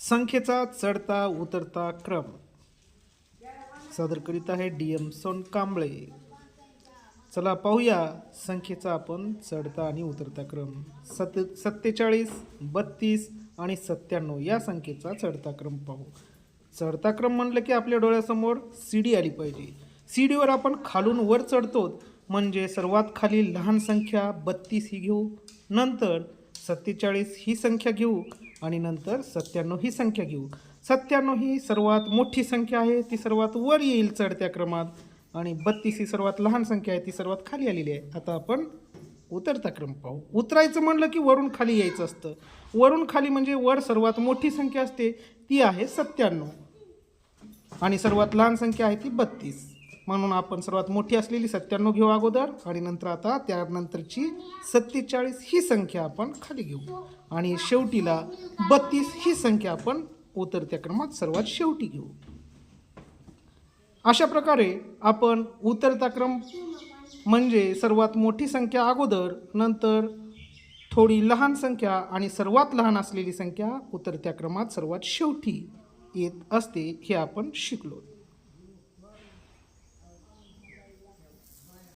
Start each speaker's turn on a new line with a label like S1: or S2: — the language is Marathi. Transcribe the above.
S1: संख्येचा चढता उतरता क्रम. सादर करीत आहे डी एम सोन कांबळे. चला पाहूया संख्येचा आपण चढता आणि उतरता क्रम. सत सत्तेचाळीस बत्तीस आणि सत्त्याण्णव या संख्येचा चढता क्रम पाहू. चढता क्रम म्हणलं की आपल्या डोळ्यासमोर सी डी आली पाहिजे. सी डीवर आपण खालून वर चढतो. म्हणजे सर्वात खाली लहान संख्या बत्तीस ही घेऊ. नंतर सत्तेचाळीस ही संख्या घेऊ आणि नंतर सत्त्याण्णव ही संख्या घेऊ. सत्त्याण्णव ही सर्वात मोठी संख्या आहे ती सर्वात वर येईल चढत्या क्रमात आणि बत्तीस ही सर्वात लहान संख्या आहे ती सर्वात खाली आलेली आहे. आता आपण उतरता क्रम पाहू. उतरायचं म्हणलं की वरून खाली यायचं असतं. वरून खाली म्हणजे वर सर्वात मोठी संख्या असते ती आहे सत्त्याण्णव. आणि सर्वात लहान संख्या आहे ती बत्तीस. म्हणून आपण सर्वात मोठी असलेली सत्त्याण्णव घेऊ अगोदर आणि नंतर आता त्यानंतरची सत्तेचाळीस ही संख्या आपण खाली घेऊ. आणि शेवटीला बत्तीस ही संख्या आपण उतरत्या क्रमात सर्वात शेवटी घेऊ. अशा प्रकारे आपण उतरता क्रम म्हणजे सर्वात मोठी संख्या अगोदर नंतर थोडी लहान संख्या आणि सर्वात लहान असलेली संख्या उतरत्या क्रमात सर्वात शेवटी येत असते हे आपण शिकलो.